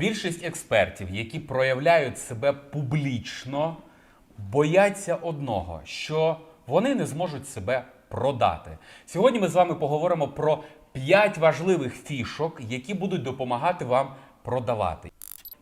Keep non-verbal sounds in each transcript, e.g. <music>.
Більшість експертів, які проявляють себе публічно, бояться одного, що вони не зможуть себе продати. Сьогодні ми з вами поговоримо про 5 важливих фішок, які будуть допомагати вам продавати.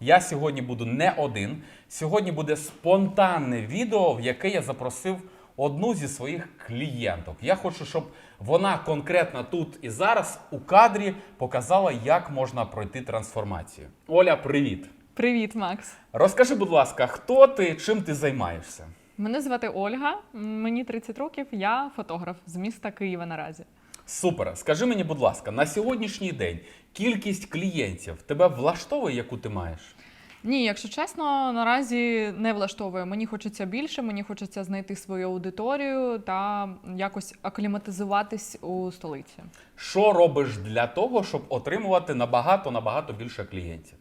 Я сьогодні буду не один. Сьогодні буде спонтанне відео, в яке я запросив одну зі своїх клієнток. Я хочу, щоб вона конкретно тут і зараз у кадрі показала, як можна пройти трансформацію. Оля, привіт! Привіт, Макс. Розкажи, будь ласка, хто ти, чим ти займаєшся? Мене звати Ольга, мені 30 років, я фотограф з міста Києва наразі. Супер. Скажи мені, будь ласка, на сьогоднішній день кількість клієнтів тебе влаштовує, яку ти маєш? Ні, якщо чесно, наразі не влаштовує. Мені хочеться більше, мені хочеться знайти свою аудиторію та якось акліматизуватись у столиці. Що робиш для того, щоб отримувати набагато набагато більше клієнтів?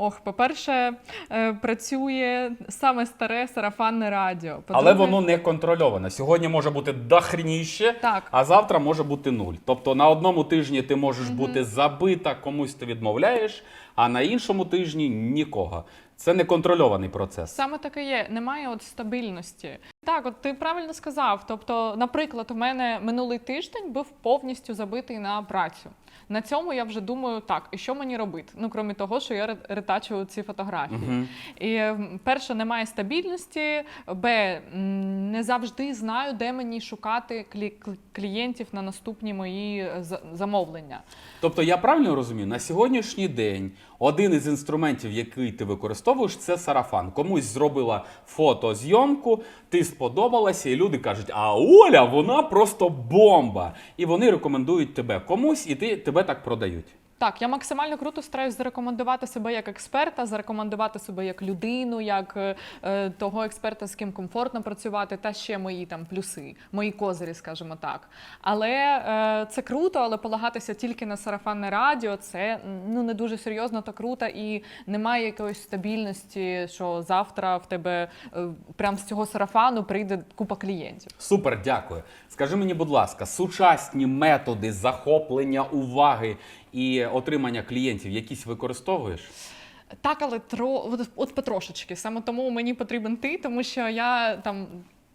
Ох, по-перше, е, працює саме старе сарафанне радіо. Але По-друге, воно не контрольоване. Сьогодні може бути дохрініще, Так. а завтра може бути нуль. Тобто на одному тижні ти можеш бути забита, комусь ти відмовляєш, а на іншому тижні нікого. Це неконтрольований процес. Саме таке є. Немає от стабільності. Так, от ти правильно сказав. Тобто, наприклад, у мене минулий тиждень був повністю забитий на працю. На цьому я вже думаю, так, і що мені робити? Ну, крім того, що я ре- ретачу ці фотографії. Мгм. І перше, немає стабільності. Б, не завжди знаю, де мені шукати клі- клієнтів на наступні мої е, замовлення. Тобто я правильно розумію, на сьогоднішній день один із інструментів, який ти використовуєш, це сарафан. Комусь зробила фотозйомку, ти сподобалася, і люди кажуть: а Оля, вона просто бомба! І вони рекомендують тебе комусь, і ти тебе так продають. Так, я максимально круто стараюсь зарекомендувати себе як експерта, зарекомендувати себе як людину, як е, е, того експерта, з ким комфортно працювати, та ще мої там плюси, мої козирі, скажімо так. Але е, це круто, але полагатися тільки на сарафанне радіо, це ну не дуже серйозно та круто, і немає якоїсь стабільності, що завтра в тебе е, прям з цього сарафану прийде купа клієнтів. Супер, дякую. Скажи мені, будь ласка, сучасні методи захоплення уваги і отримання клієнтів якісь використовуєш? Так, але тро от, от потрошечки. Саме тому мені потрібен ти, тому що я там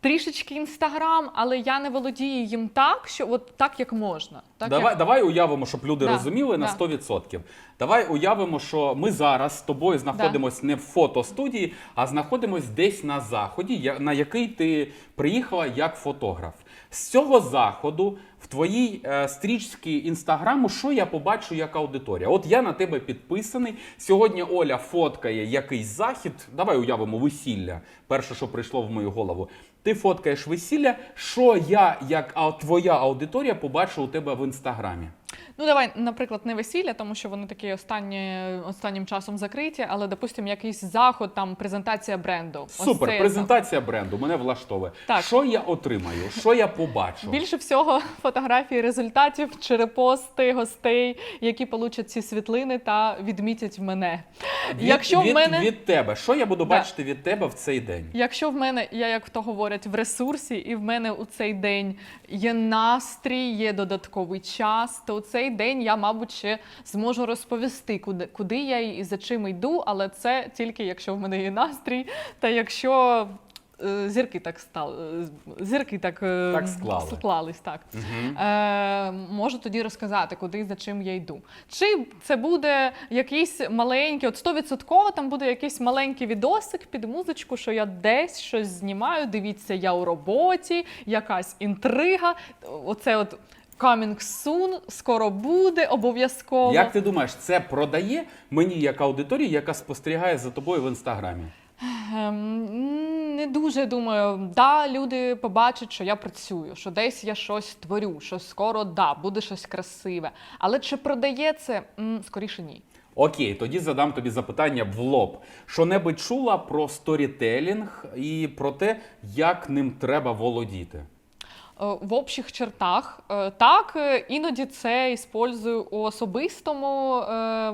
трішечки інстаграм, але я не володію їм так, що от так як можна. Так давай, як... давай уявимо, щоб люди Да, розуміли на да. 100%. Давай уявимо, що ми зараз з тобою знаходимося не в фотостудії, а знаходимося десь на заході, на який ти приїхала як фотограф. З цього заходу в твоїй е, стрічці інстаграму, що я побачу як аудиторія? От я на тебе підписаний. Сьогодні Оля фоткає якийсь захід. Давай уявимо весілля. Перше, що прийшло в мою голову. Ти фоткаєш весілля. Що я, як а, твоя аудиторія, побачу у тебе в інстаграмі? Ну давай, наприклад, не весілля, тому що вони такі останні останнім часом закриті, але допустимо, якийсь заход, там презентація бренду. Ось Супер, це я презентація бренду мене влаштовує. Так. Що я отримаю? Що я побачу? Більше всього <laughs> фотографії результатів чи репости гостей, які получать ці світлини та відмітять мене. Від, Якщо в мене від тебе, що я буду Да. бачити від тебе в цей день? Якщо в мене, я як то говорять, в ресурсі, і в мене у цей день є настрій, є додатковий час, то у цей день я, мабуть, ще зможу розповісти, куди, куди я і за чим йду, але це тільки якщо в мене є настрій, та якщо е, зірки так стали, зірки так, е, Так склали. склались, так. Угу. Е, можу тоді розказати, куди і за чим я йду. Чи це буде якийсь маленький, от 100% там буде якийсь маленький відосик під музичку, що я десь щось знімаю. Дивіться, я у роботі, якась інтрига. Оце от coming soon, скоро буде, обов'язково. Як ти думаєш, це продає мені як аудиторії, яка спостерігає за тобою в інстаграмі? Ем, Не дуже думаю, да, люди побачать, що я працюю, що десь я щось творю, що скоро да, буде щось красиве. Але чи продає це? М, Скоріше ні. Окей, тоді задам тобі запитання в лоб. Що-небудь чула про сторітелінг і про те, як ним треба володіти? В общих чертах. Е, Так, е, іноді це іспользую у особистому е,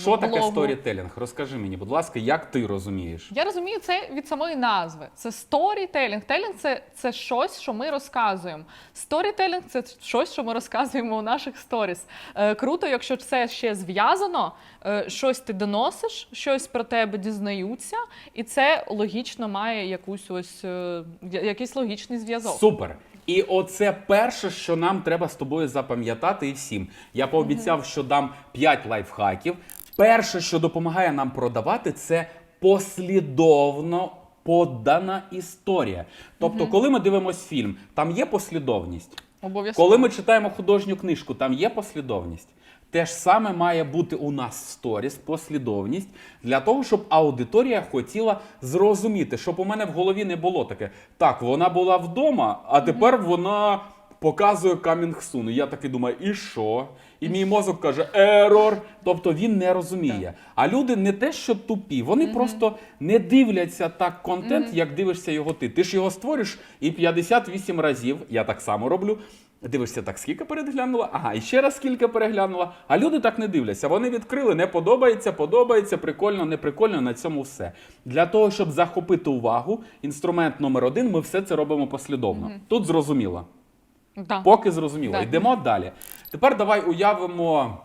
Що таке сторітелінг? Розкажи мені, будь ласка, як ти розумієш? Я розумію це від самої назви. Це сторітелінг. Телінг це, це щось, що ми розказуємо. Сторітелінг це щось, що ми розказуємо у наших сторіс. Е, круто, якщо це ще зв'язано, е, щось ти доносиш, щось про тебе дізнаються, і це логічно має якусь ось е, якийсь логічний зв'язок. Супер. І оце перше, що нам треба з тобою запам'ятати і всім. Я пообіцяв, що дам 5 лайфхаків. Перше, що допомагає нам продавати, це послідовно подана історія. Тобто, коли ми дивимося фільм, там є послідовність. Обов'язково. Коли ми читаємо художню книжку, там є послідовність. Те ж саме має бути у нас в сторіс, послідовність для того, щоб аудиторія хотіла зрозуміти, щоб у мене в голові не було таке. Так, вона була вдома, а тепер вона показує камінг сун. Я таки думаю, і що? І мій мозок каже ерор. Тобто він не розуміє. А люди не те, що тупі, вони просто не дивляться так контент, як дивишся його ти. Ти ж його створиш і 58 разів, я так само роблю. Дивишся, так скільки переглянула? Ага, і ще раз скільки переглянула. А люди так не дивляться. Вони відкрили, не подобається, подобається, прикольно, не прикольно. На цьому все. Для того, щоб захопити увагу, інструмент номер один, ми все це робимо послідовно. Тут зрозуміло. Да. Поки зрозуміло. Так. Йдемо далі. Тепер давай уявимо.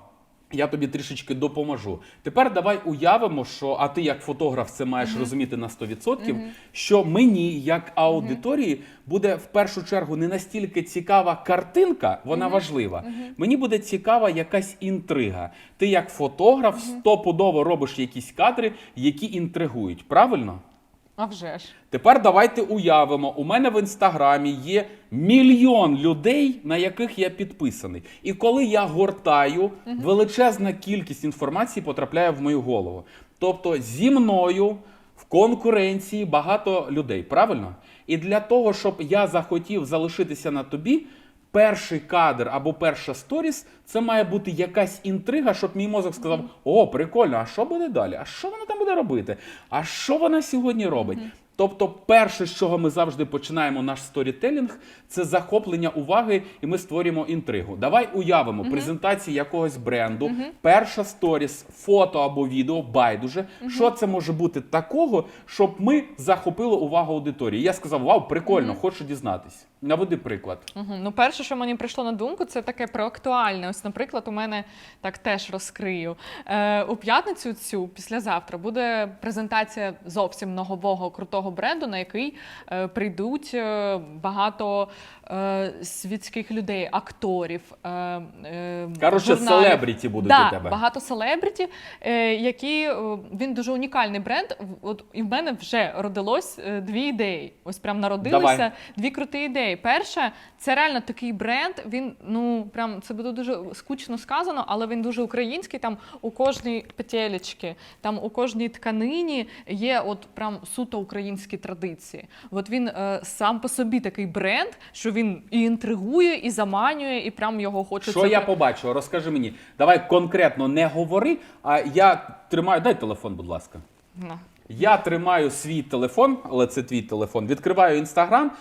Я тобі трішечки допоможу. Тепер давай уявимо, що а ти як фотограф це маєш розуміти на 100%, що мені, як аудиторії, буде в першу чергу не настільки цікава картинка, вона важлива. Мені буде цікава якась інтрига. Ти як фотограф стопудово робиш якісь кадри, які інтригують. Правильно? А вже ж. Тепер давайте уявимо, у мене в інстаграмі є мільйон людей, на яких я підписаний. І коли я гортаю, величезна кількість інформації потрапляє в мою голову. Тобто зі мною в конкуренції багато людей, правильно? І для того, щоб я захотів залишитися на тобі. Перший кадр або перша сторіс це має бути якась інтрига, щоб мій мозок сказав: О, прикольно, а що буде далі? А що вона там буде робити? А що вона сьогодні робить? Тобто, перше, з чого ми завжди починаємо наш сторітелінг, це захоплення уваги, і ми створюємо інтригу. Давай уявимо презентацію якогось бренду, перша сторіс, фото або відео, байдуже. Що це може бути такого, щоб ми захопили увагу аудиторії? Я сказав: Вау, прикольно, хочу дізнатись. Наведи приклад. Угу. Ну, перше, що мені прийшло на думку, це таке про актуальне. Ось, наприклад, у мене так теж розкрию. Е, у п'ятницю цю післязавтра буде презентація зовсім нового крутого бренду, на який е, прийдуть е, багато е, світських людей, акторів. Е, е, Коротше, селебріті будуть да, у тебе. Багато селебріті, е, які е, він дуже унікальний бренд. От і в мене вже родилось е, дві ідеї. Ось прям народилися Давай. дві круті ідеї. Перше, це реально такий бренд. Він ну прям це буде дуже скучно сказано, але він дуже український. Там у кожній петелечці, там у кожній тканині є от прям суто українські традиції. От він е, сам по собі такий бренд, що він і інтригує, і заманює, і прям його хочеться. Що я побачив? Розкажи мені. Давай конкретно не говори, а я тримаю. Дай телефон, будь ласка. На. Я тримаю свій телефон, але це твій телефон. Відкриваю інстаграм,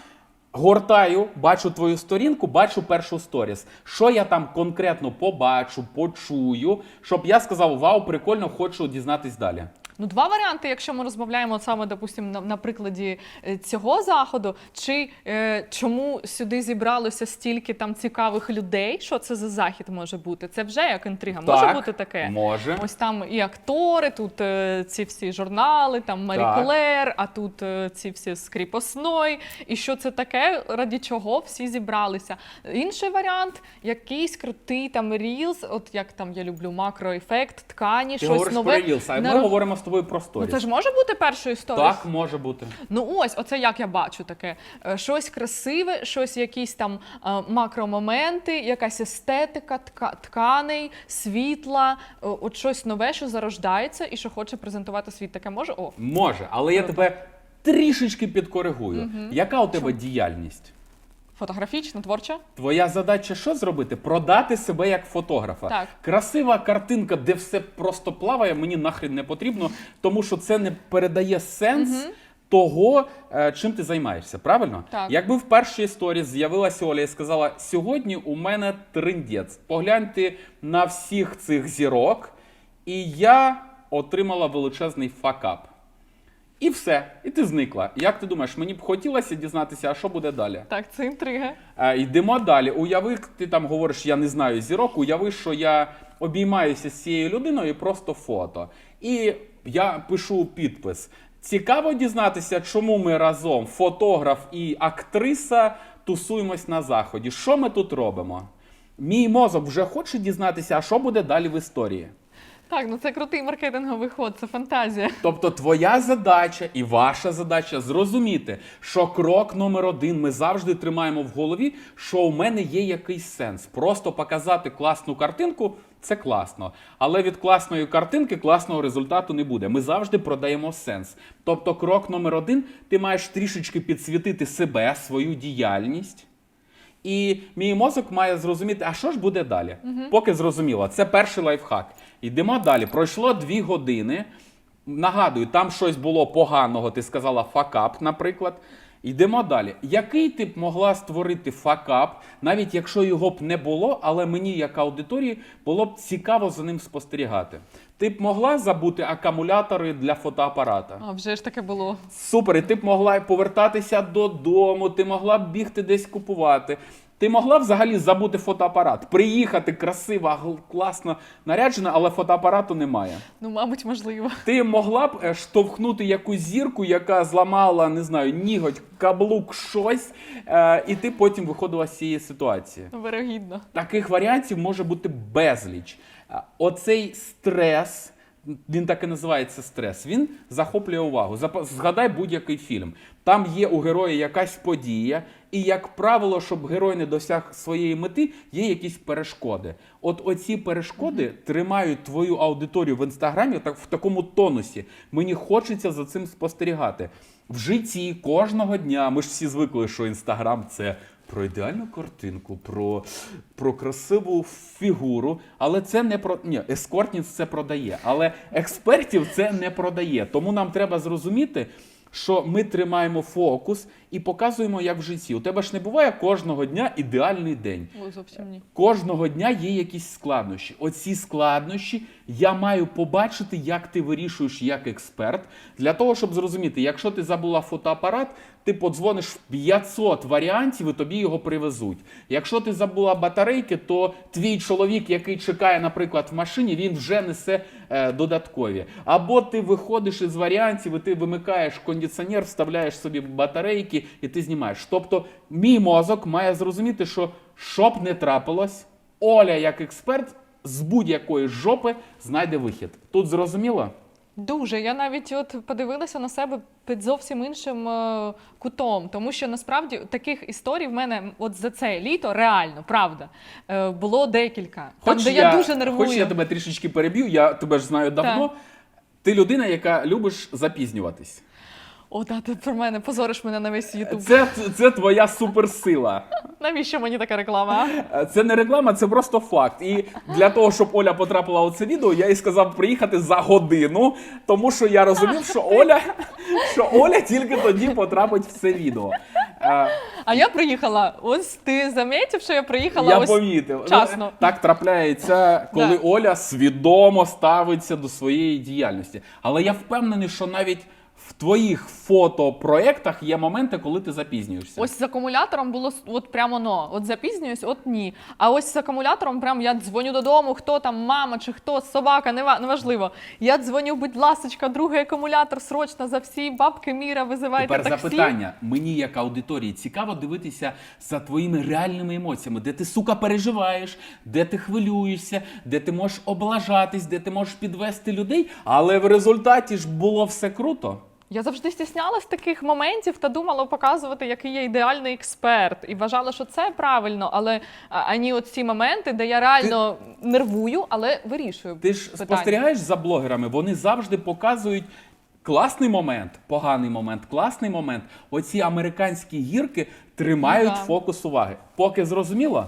гортаю, бачу твою сторінку, бачу першу сторіс. Що я там конкретно побачу, почую, щоб я сказав: Вау, прикольно, хочу дізнатись далі. Ну, два варіанти, якщо ми розмовляємо саме, допустимо, на, на прикладі е, цього заходу, чи е, чому сюди зібралося стільки там цікавих людей, що це за захід може бути? Це вже як інтрига. може бути таке? Може. Ось там і актори, тут е, ці всі журнали, там Марі Так. Клер, а тут е, ці всі з кріпосної. І що це таке, раді чого всі зібралися? Інший варіант якийсь крутий там рілз, от як там я люблю макроефект, ткані, Ти щось говориш нове. про Reels, а ми говоримо тобою про Ну, сторіс. це ж може бути першою історією? Так, може бути. Ну ось, оце як я бачу таке. Е, Щось красиве, щось, якісь там е, макромоменти, якась естетика, тка, тканей, світла, е, от щось нове, що зарождається і що хоче презентувати світ. Таке може? О, Може, але я тебе трішечки підкоригую. Яка у тебе діяльність? Фотографічна, творча. Твоя задача що зробити? Продати себе як фотографа. Так. Красива картинка, де все просто плаває, мені нахрен не потрібно, тому що це не передає сенс того, е, чим ти займаєшся. Правильно? Так. Якби в першій історії з'явилася Оля і сказала: сьогодні у мене триндець. Погляньте на всіх цих зірок, і я отримала величезний факап. І все, і ти зникла. Як ти думаєш, мені б хотілося дізнатися, а що буде далі? Так, це інтрига. Е, йдемо далі. Уяви, ти там говориш, я не знаю зірок. Уяви, що я обіймаюся з цією людиною і просто фото. І я пишу підпис. Цікаво дізнатися, чому ми разом, фотограф і актриса, тусуємось на заході. Що ми тут робимо? Мій мозок вже хоче дізнатися, а що буде далі в історії. Так, ну це крутий маркетинговий ход, це фантазія. Тобто, твоя задача і ваша задача зрозуміти, що крок номер один ми завжди тримаємо в голові, що у мене є якийсь сенс. Просто показати класну картинку це класно. Але від класної картинки класного результату не буде. Ми завжди продаємо сенс. Тобто, крок номер один ти маєш трішечки підсвітити себе, свою діяльність. І мій мозок має зрозуміти, а що ж буде далі. Поки зрозуміло, це перший лайфхак. Йдемо далі. Пройшло дві години. Нагадую, там щось було поганого, ти сказала факап, наприклад. Йдемо далі. Який ти б могла створити факап, навіть якщо його б не було, але мені, як аудиторії, було б цікаво за ним спостерігати. Ти б могла забути акумулятори для фотоапарата? А вже ж таке було. Супер, і ти б могла повертатися додому, ти могла б бігти десь купувати. Ти могла взагалі забути фотоапарат, приїхати красива, класно наряджена, але фотоапарату немає. Ну, мабуть, можливо. Ти могла б е, штовхнути якусь зірку, яка зламала, не знаю, ніготь, каблук, щось, е, і ти потім виходила з цієї ситуації. Вирогідно. Таких варіантів може бути безліч. Оцей стрес, він так і називається стрес, він захоплює увагу. Згадай будь-який фільм. Там є у героя якась подія, і, як правило, щоб герой не досяг своєї мети, є якісь перешкоди. От оці перешкоди тримають твою аудиторію в інстаграмі так, в такому тонусі. Мені хочеться за цим спостерігати. В житті кожного дня ми ж всі звикли, що інстаграм це про ідеальну картинку, про, про красиву фігуру. Але це не про ні, ескортність це продає. Але експертів це не продає. Тому нам треба зрозуміти, що ми тримаємо фокус і показуємо, як в житті. У тебе ж не буває кожного дня ідеальний день. О, зовсім ні. Кожного дня є якісь складнощі. Оці складнощі я маю побачити, як ти вирішуєш як експерт, для того, щоб зрозуміти, якщо ти забула фотоапарат, ти подзвониш в 500 варіантів і тобі його привезуть. Якщо ти забула батарейки, то твій чоловік, який чекає, наприклад, в машині, він вже несе е, додаткові. Або ти виходиш із варіантів, і ти вимикаєш кондиціонер, вставляєш собі батарейки і ти знімаєш. Тобто, мій мозок має зрозуміти, що щоб не трапилось, Оля, як експерт, з будь-якої жопи знайде вихід. Тут зрозуміло? Дуже. Я навіть от подивилася на себе під зовсім іншим е, кутом, тому що насправді таких історій в мене от за це літо реально, правда, е, було декілька. Там, де я, дуже нервую. Хоч я тебе трішечки переб'ю, я тебе ж знаю давно. Так. Ти людина, яка любиш запізнюватись. О, да, ти про мене позориш мене на весь Ютуб. Це, це твоя суперсила. Навіщо мені така реклама? а? Е, Це не реклама, це просто факт. І для того, щоб Оля потрапила у це відео, я їй сказав приїхати за годину, тому що я розумів, що Оля, що Оля тільки тоді потрапить в це відео. Е, А я приїхала. Ось ти замітив, що я приїхала Я ось помітив. Ну, Так трапляється, коли Да. Оля свідомо ставиться до своєї діяльності. Але я впевнений, що навіть в твоїх фотопроєктах є моменти, коли ти запізнюєшся. Ось з акумулятором було от прямо но. От запізнююсь, от ні. А ось з акумулятором, прям я дзвоню додому, хто там, мама чи хто, собака, нева- неважливо. Я дзвоню, будь ласочка, другий акумулятор, срочно за всі бабки міра, визивайте Тепер таксі. запитання. Мені, як аудиторії, цікаво дивитися за твоїми реальними емоціями, де ти, сука, переживаєш, де ти хвилюєшся, де ти можеш облажатись, де ти можеш підвести людей, але в результаті ж було все круто. Я завжди стіснялась таких моментів та думала показувати, який я ідеальний експерт, і вважала, що це правильно, але ані ці моменти, де я реально нервую, але вирішую. Ти ж питання. спостерігаєш за блогерами, вони завжди показують. Класний момент, поганий момент, класний момент. Оці американські гірки тримають Да. фокус уваги. Поки зрозуміло?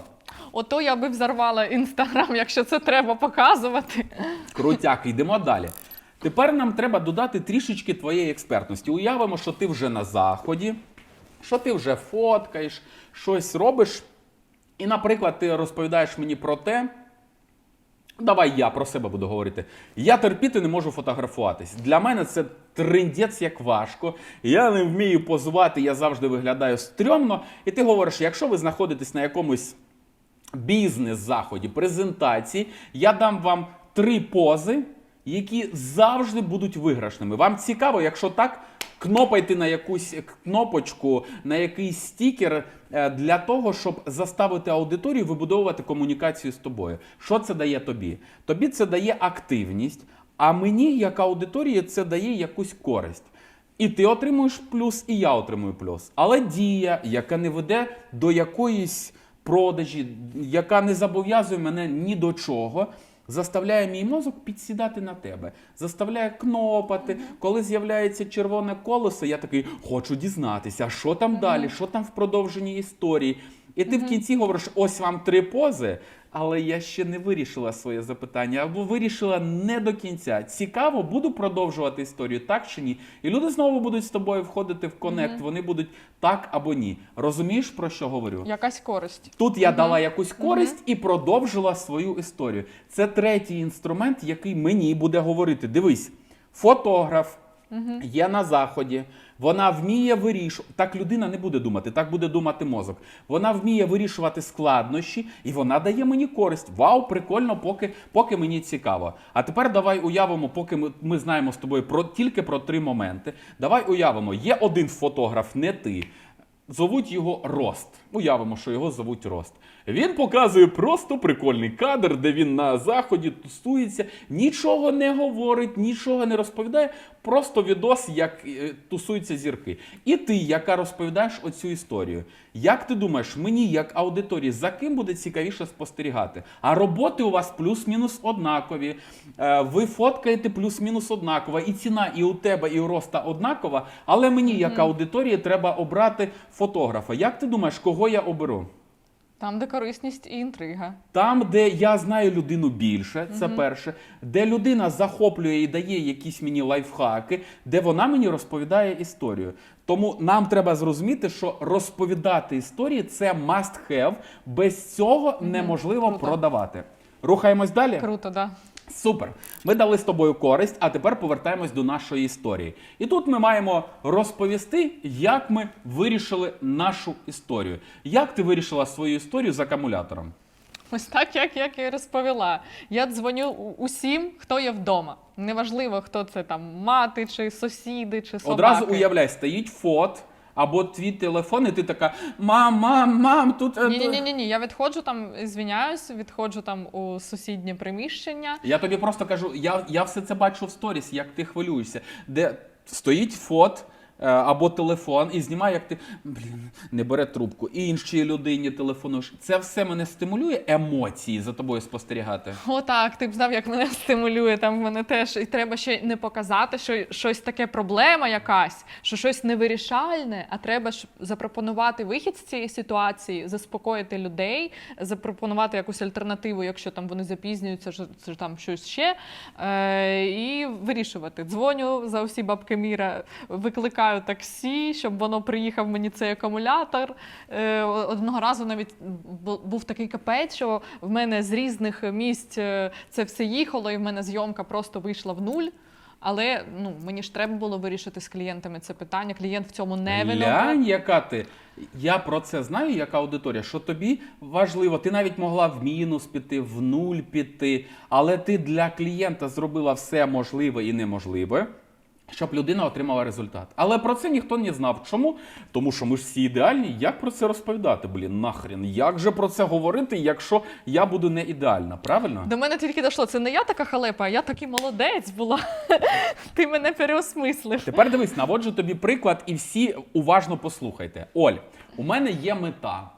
Ото я би взорвала інстаграм, якщо це треба показувати. Крутяк, йдемо далі. Тепер нам треба додати трішечки твоєї експертності. Уявимо, що ти вже на заході, що ти вже фоткаєш, щось робиш. І, наприклад, ти розповідаєш мені про те. Давай я про себе буду говорити. Я терпіти не можу фотографуватись. Для мене це триндець як важко. Я не вмію позувати, я завжди виглядаю стрьомно. І ти говориш, якщо ви знаходитесь на якомусь бізнес-заході, презентації, я дам вам три пози, які завжди будуть виграшними. Вам цікаво, якщо так, кнопайте на якусь кнопочку, на якийсь стікер е, для того, щоб заставити аудиторію вибудовувати комунікацію з тобою. Що це дає тобі? Тобі це дає активність, а мені, як аудиторії, це дає якусь користь. І ти отримуєш плюс, і я отримую плюс. Але дія, яка не веде до якоїсь продажі, яка не зобов'язує мене ні до чого, заставляє мій мозок підсідати на тебе, заставляє кнопати. Коли з'являється червоне колесо, я такий хочу дізнатися, що там далі, що там в продовженні історії. І ти в кінці говориш: ось вам три пози. Але я ще не вирішила своє запитання, або вирішила не до кінця. Цікаво, буду продовжувати історію, так чи ні? І люди знову будуть з тобою входити в конект. Вони будуть так або ні. Розумієш про що говорю? Якась користь. Тут я дала якусь користь і продовжила свою історію. Це третій інструмент, який мені буде говорити. Дивись, фотограф є на заході. Вона вміє вирішувати. Так людина не буде думати, так буде думати мозок. Вона вміє вирішувати складнощі, і вона дає мені користь. Вау, прикольно, поки, поки мені цікаво. А тепер давай уявимо, поки ми, ми знаємо з тобою про тільки про три моменти. Давай уявимо, є один фотограф, не ти. Зовуть його Рост. Уявимо, що його зовуть Рост. Він показує просто прикольний кадр, де він на заході тусується, нічого не говорить, нічого не розповідає. Просто відос, як е, тусуються зірки. І ти, яка розповідаєш оцю історію. Як ти думаєш, мені, як аудиторії, за ким буде цікавіше спостерігати? А роботи у вас плюс-мінус однакові. Е, Ви фоткаєте плюс-мінус однаково. І ціна і у тебе, і у роста однакова. Але мені, як аудиторії, треба обрати фотографа. Як ти думаєш, кого я оберу? Там, де корисність і інтрига. Там, де я знаю людину більше, це перше, де людина захоплює і дає якісь мені лайфхаки, де вона мені розповідає історію. Тому нам треба зрозуміти, що розповідати історії це must have. Без цього неможливо Круто. продавати. Рухаємось далі. Круто, да. Супер. Ми дали з тобою користь, а тепер повертаємось до нашої історії. І тут ми маємо розповісти, як ми вирішили нашу історію. Як ти вирішила свою історію з акумулятором? Ось так, як, як я і розповіла. Я дзвоню усім, хто є вдома. Неважливо, хто це там мати, чи сусіди, чи собаки. Одразу уявляй, стоїть фот або твій телефон, і ти така: мам, мам, мам, тут. е, Ні, ні, ні, ні. Я відходжу там, звіняюсь, відходжу там у сусіднє приміщення. Я тобі просто кажу, я, я все це бачу в сторіс, як ти хвилюєшся, де стоїть фот. Е, Або телефон і знімає, як ти блін, не бере трубку. І іншій людині телефонуєш. Це все мене стимулює емоції за тобою спостерігати. Отак, ти б знав, як мене стимулює. Там в мене теж і треба ще не показати, що щось таке проблема якась, що щось невирішальне, а треба ж запропонувати вихід з цієї ситуації, заспокоїти людей, запропонувати якусь альтернативу, якщо там вони запізнюються, що там щось ще. Е, і вирішувати. Дзвоню за усі бабки міра, викликаю таксі, щоб воно приїхав мені цей акумулятор. Е, одного разу навіть був такий капець, що в мене з різних місць е, це все їхало, і в мене зйомка просто вийшла в нуль. Але ну мені ж треба було вирішити з клієнтами це питання. Клієнт в цьому не винуват. Яка ти. Я про це знаю, яка аудиторія, що тобі важливо, ти навіть могла в мінус піти, в нуль піти, але ти для клієнта зробила все можливе і неможливе. Щоб людина отримала результат. Але про це ніхто не знав. Чому? Тому що ми ж всі ідеальні. Як про це розповідати? Блін, нахрен. Як же про це говорити, якщо я буду не ідеальна? Правильно? До мене тільки дійшло. Це не я така халепа, а я такий молодець була. <laughs> Ти мене переосмислив. Тепер дивись, наводжу тобі приклад, і всі уважно послухайте. Оль, у мене є мета.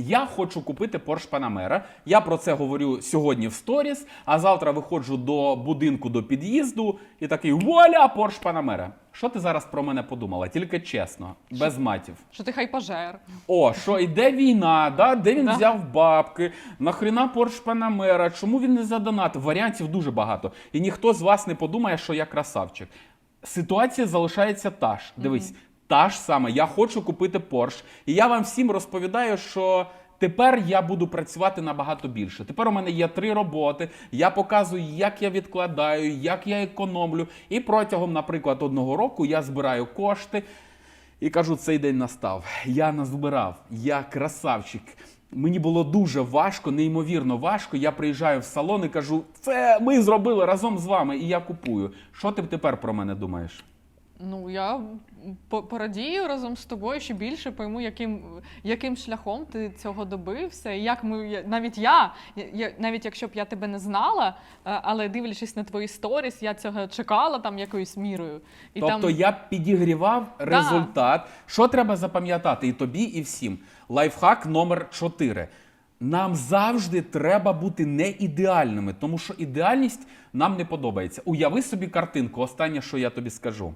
Я хочу купити Porsche Panamera. Я про це говорю сьогодні в сторіс, а завтра виходжу до будинку до під'їзду і такий вуаля, Porsche Panamera. Що ти зараз про мене подумала? Тільки чесно, без матів. Що ти хайпажер. О, що йде війна, да? де він Да. взяв бабки, нахрена Porsche Panamera, чому він не задонатив? Варіантів дуже багато. І ніхто з вас не подумає, що я красавчик. Ситуація залишається та ж. Дивись, та ж саме. Я хочу купити Porsche. І я вам всім розповідаю, що. Тепер я буду працювати набагато більше. Тепер у мене є три роботи. Я показую, як я відкладаю, як я економлю. І протягом, наприклад, одного року я збираю кошти і кажу, цей день настав. Я назбирав, я красавчик. Мені було дуже важко, неймовірно важко. Я приїжджаю в салон і кажу, це ми зробили разом з вами, і я купую. Що ти тепер про мене думаєш? Ну я по- порадію разом з тобою ще більше пойму, яким, яким шляхом ти цього добився. І як ми навіть я, я- навіть якщо б я тебе не знала, е, але дивлячись на твої сторіс, я цього чекала там якоюсь мірою. І тобто там я підігрівав результат. Що треба запам'ятати і тобі, і всім. Лайфхак номер 4. Нам завжди треба бути не ідеальними, тому що ідеальність нам не подобається. Уяви собі картинку, останнє, що я тобі скажу.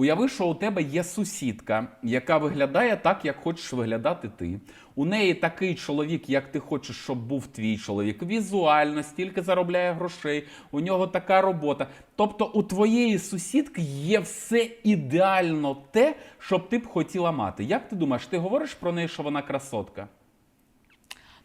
Уяви, що у тебе є сусідка, яка виглядає так, як хочеш виглядати ти. У неї такий чоловік, як ти хочеш, щоб був твій чоловік. Візуально, стільки заробляє грошей, у нього така робота. Тобто у твоєї сусідки є все ідеально те, що б ти б хотіла мати. Як ти думаєш, ти говориш про неї, що вона красотка?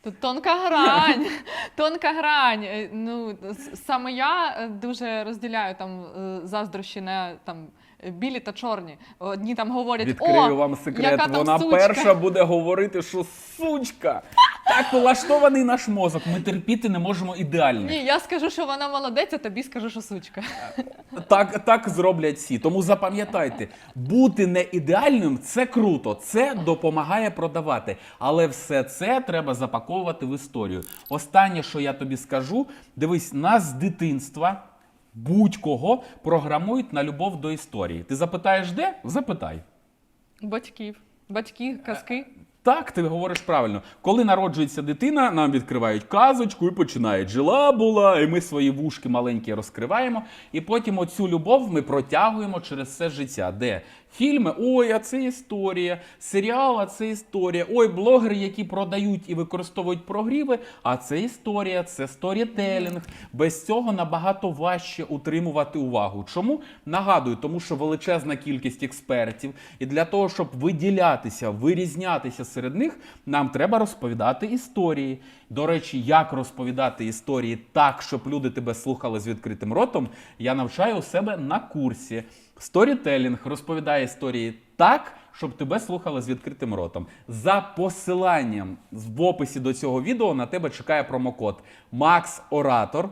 Тут тонка грань, <laughs> тонка грань. Е, Ну, саме я е, дуже розділяю там е, заздрощі на там білі та чорні. Одні там говорять, Відкрию о, вам секрет. яка там Вона сучка. перша буде говорити, що сучка. Так влаштований наш мозок. Ми терпіти не можемо ідеальних. Ні, я скажу, що вона молодець, а тобі скажу, що сучка. Так, так зроблять всі. Тому запам'ятайте, бути не ідеальним це круто, це допомагає продавати. Але все це треба запаковувати в історію. Останнє, що я тобі скажу, дивись, нас з дитинства будь-кого програмують на любов до історії. Ти запитаєш де? Запитай. Батьків. Батьки, казки. Так, ти говориш правильно. Коли народжується дитина, нам відкривають казочку і починають жила була, і ми свої вушки маленькі розкриваємо. І потім оцю любов ми протягуємо через все життя. Де фільми, ой, а це історія, серіал, а це історія. Ой, блогери, які продають і використовують прогріви, а це історія, це сторітелінг. Без цього набагато важче утримувати увагу. Чому? Нагадую, тому що величезна кількість експертів, і для того, щоб виділятися, вирізнятися серед них, нам треба розповідати історії. До речі, як розповідати історії так, щоб люди тебе слухали з відкритим ротом, я навчаю у себе на курсі. Сторітелінг розповідає історії так, щоб тебе слухали з відкритим ротом. За посиланням в описі до цього відео на тебе чекає промокод Макс Оратор.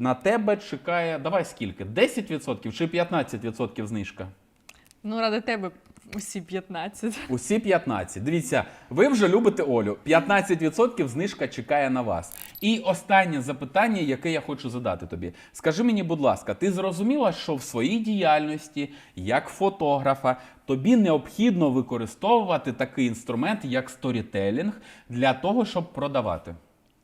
На тебе чекає, давай скільки? 10% чи 15% знижка? Ну, ради тебе усі 15. Усі 15. Дивіться, ви вже любите Олю. 15% знижка чекає на вас. І останнє запитання, яке я хочу задати тобі. Скажи мені, будь ласка, ти зрозуміла, що в своїй діяльності, як фотографа, тобі необхідно використовувати такий інструмент, як сторітелінг, для того, щоб продавати?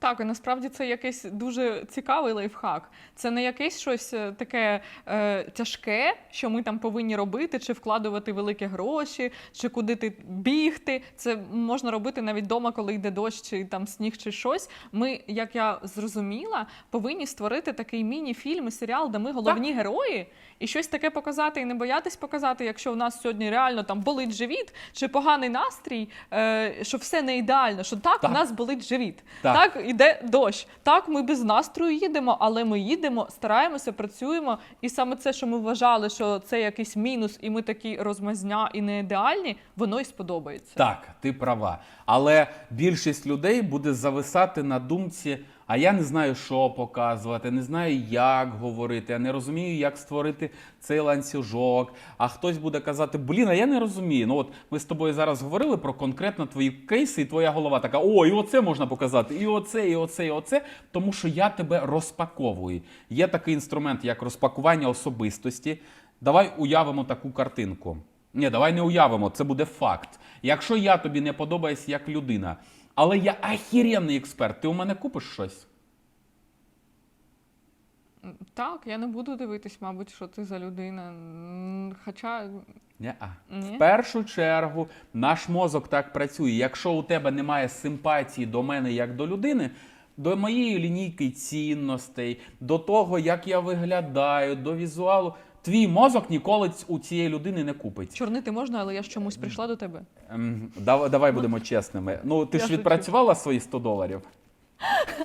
Так, і насправді це якийсь дуже цікавий лайфхак. Це не якесь щось е, таке е, тяжке, що ми там повинні робити, чи вкладувати великі гроші, чи куди ти бігти. Це можна робити навіть вдома, коли йде дощ, чи там сніг, чи щось. Ми, як я зрозуміла, повинні створити такий міні-фільм і серіал, де ми головні герої, і щось таке показати, і не боятись показати, якщо в нас сьогодні реально там болить живіт, чи поганий настрій, е, що все не ідеально, що так, Так. в нас болить живіт. Так. так іде дощ. Так, ми без настрою їдемо, але ми їдемо, стараємося, працюємо. І саме це, що ми вважали, що це якийсь мінус, і ми такі розмазня і не ідеальні, воно і сподобається. Так, ти права. Але більшість людей буде зависати на думці. А я не знаю, що показувати, не знаю, як говорити, я не розумію, як створити цей ланцюжок. А хтось буде казати: Блін, а я не розумію. Ну от ми з тобою зараз говорили про конкретно твої кейси, і твоя голова така: о, і оце можна показати, і оце, і оце, і оце. Тому що я тебе розпаковую. Є такий інструмент, як розпакування особистості. Давай уявимо таку картинку. Ні, давай не уявимо, це буде факт. Якщо я тобі не подобаюсь як людина, Але я ахіренний експерт. Ти у мене купиш щось? Так, я не буду дивитись, мабуть, що ти за людина. Хоча Ня-а. Ні. В першу чергу наш мозок так працює. Якщо у тебе немає симпатії до мене як до людини, до моєї лінійки цінностей, до того, як я виглядаю, до візуалу, твій мозок ніколи у цієї людини не купить. чорнити можна, але я ж чомусь прийшла до тебе. Ем, давай, давай будемо чесними. Ну, ти Я ж шучу. відпрацювала свої 100 доларів. <laughs>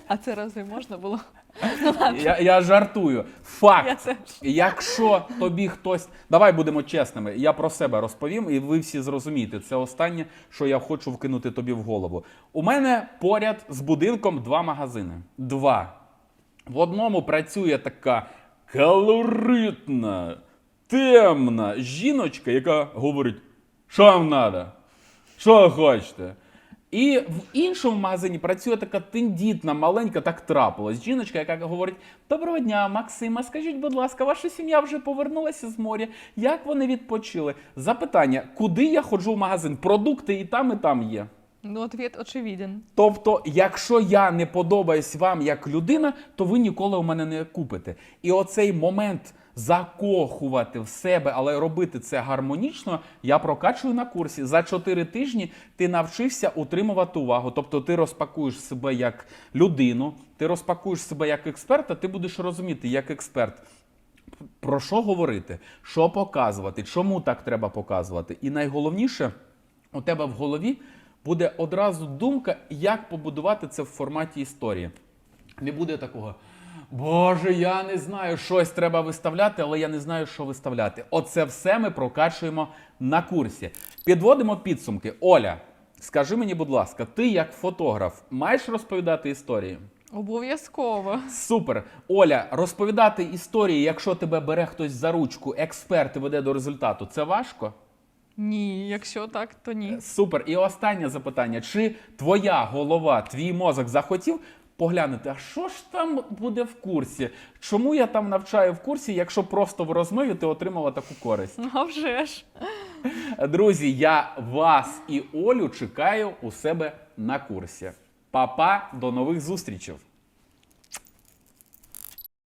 А це разве можна було? <laughs> Я, я жартую. Факт. Теж. Якщо тобі хтось. Давай будемо чесними. Я про себе розповім, і ви всі зрозумієте. Це останнє, що я хочу вкинути тобі в голову. У мене поряд з будинком два магазини. Два. В одному працює така калоритна, темна жіночка, яка говорить: що вам треба? Що ви хочете? І в іншому магазині працює така тендітна, маленька, так трапилась. Жіночка, яка говорить: Доброго дня, Максима, скажіть, будь ласка, ваша сім'я вже повернулася з моря. Як вони відпочили? Запитання: куди я ходжу в магазин? Продукти і там, і там є. Ну, ответ очевиден. Тобто, якщо я не подобаюсь вам як людина, то ви ніколи у мене не купите. І оцей момент закохувати в себе, але робити це гармонічно, я прокачую на курсі. За 4 тижні ти навчився утримувати увагу. Тобто ти розпакуєш себе як людину, ти розпакуєш себе як експерта, ти будеш розуміти, як експерт. Про що говорити, що показувати, чому так треба показувати. І найголовніше, у тебе в голові буде одразу думка, як побудувати це в форматі історії. Не буде такого. Боже, я не знаю, щось треба виставляти, але я не знаю, що виставляти. Оце все ми прокачуємо на курсі. Підводимо підсумки. Оля, скажи мені, будь ласка, ти як фотограф маєш розповідати історії? Обов'язково. Супер. Оля, розповідати історії, якщо тебе бере хтось за ручку, експерт і веде до результату, це важко? Ні, якщо так, то ні. Супер. І останнє запитання: чи твоя голова, твій мозок захотів поглянути, а що ж там буде в курсі? Чому я там навчаю в курсі, якщо просто в розмові ти отримала таку користь? А вже ж. Друзі, я вас і Олю чекаю у себе на курсі. Па-па, до нових зустрічей!